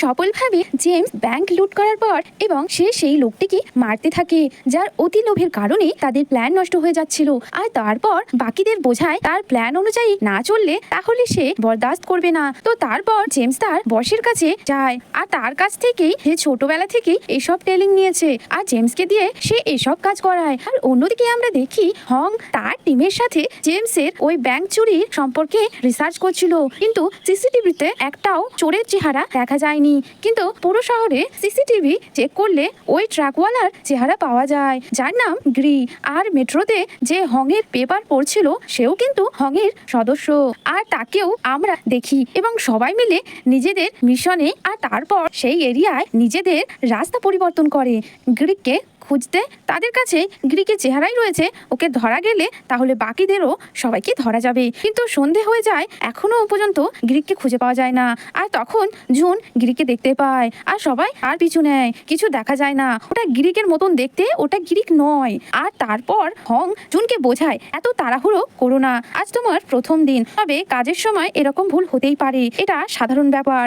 সফলভাবে James bank লুট করার পর এবং সে সেই লোকটিকে মারতে থাকে, যার অতি লোভের কারণে তাদের প্ল্যান নষ্ট হয়ে যাচ্ছিল। আর তারপর বাকিদের বোঝায় তার প্ল্যান অনুযায়ী না চললে তাহলে সে বরদাস্ত করবে না। তো তারপর জেমস তার বসের কাছে যায় আর তার কাছ থেকেই সে ছোটবেলা থেকেই এসব ট্রেনিং নিয়েছে। আর জেমসকে দিয়ে সে এসব কাজ করায়। আর অন্যদিকে আমরা দেখি হং তার টিমের সাথে জেমসের ওই ব্যাংক চুরির সম্পর্কে রিসার্চ করছিল। কিন্তু সিসিটিভিতে একটাও চোরের চেহারা দেখা যায়নি। কিন্তু পুরো শহরে সিসিটিভি চেক করলে ওই ট্রাকওয়ালার চেহারা পাওয়া যায়। যার নাম গ্রি। আর মেট্রোতে যে হংয়ের পেপার পড়ছিল, সেও কিন্তু হংয়ের সদস্য। আর তাকেও আমরা দেখি এবং সবাই মিলে নিজেদের মিশনে আর তারপর সেই এরিয়ায় নিজেদের রাস্তা পরিবর্তন করে। গ্রিককে খুঁজতে তাদের কাছে গ্রিকের চেহারাই রয়েছে। ওকে ধরা গেলে তাহলে বাকিদেরও সবাইকে ধরা যাবে। কিন্তু সন্ধে হয়ে যায়, এখনও পর্যন্ত গ্রিককে খুঁজে পাওয়া যায় না। আর তখন জুন গ্রিককে দেখতে পায়। আর সবাই আর পিছু নেয়। কিছু দেখা যায় না। ওটা গিরিকের মতন দেখতে, ওটা গিরিক নয়। আর তারপর হং জুনকে বোঝায়, এত তাড়াহুড়ো করো না। আজ তোমার প্রথম দিন। তবে কাজের সময় এরকম ভুল হতেই পারে। এটা সাধারণ ব্যাপার।